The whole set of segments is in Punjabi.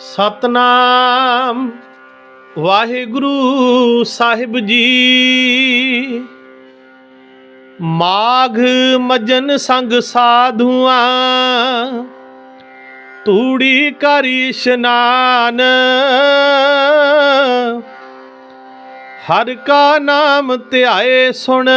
ਸਤਨਾਮ। ਵਾਹਿਗੁਰੂ ਸਾਹਿਬ ਜੀ। ਮਾਘ ਮਜਨ ਸੰਗ ਸਾਧੂਆਂ, ਤੂੜੀ ਕਰ ਇਸ਼ਨਾਨ। ਹਰ ਕਾ ਨਾਮ ਧਿਆਏ ਸੁਣ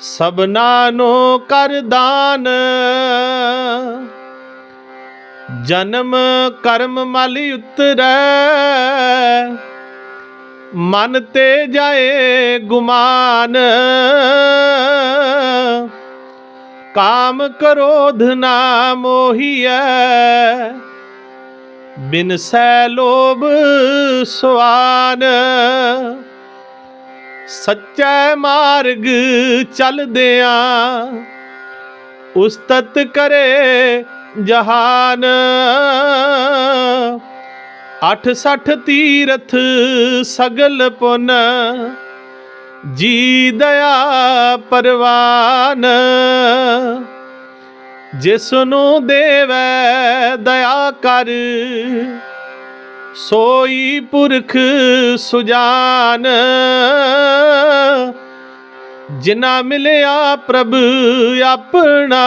ਸਭਨਾ ਨੂੰ ਕਰ ਦਾਨ। ਜਨਮ ਕਰਮ ਮਲ ਉਤਰੈ। ਮਨ ਤੇ ਜਾਏ ਗੁਮਾਨ। ਕਾਮ ਕਰੋਧ ਨਾ ਮੋਹੀਐ ਬਿਨ ਸੈ ਲੋਭ ਸੁਆਨ। ਸੱਚੈ ਮਾਰਗ ਚੱਲਦਿਆਂ ਉਸਤਤ ਕਰੇ ਜਹਾਨ। 68 ਤੀਰਥ ਸਗਲ ਪੁਨ, ਜੀ ਦਇਆ ਪਰਵਾਨ। ਜਿਸ ਨੂੰ ਦੇਵੈ ਦਇਆ ਕਰ, ਸੋਈ ਪੁਰਖ ਸੁਜਾਨ। ਜਿਨਾ ਮਿਲਿਆ ਪ੍ਰਭ ਆਪਣਾ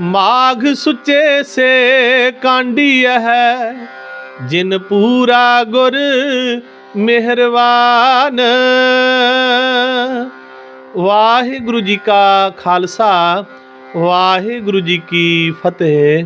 ਮਾਘ ਸੁਚੇ ਸੇ ਕਾਂਡੀ ਹੈ, ਜਿਨ ਪੂਰਾ ਗੁਰ ਮਿਹਰਬਾਨ ਵਾਹਿਗੁਰੂ ਜੀ ਕਾ ਖਾਲਸਾ, ਵਾਹਿਗੁਰੂ ਜੀ ਕੀ ਫਤਿਹ।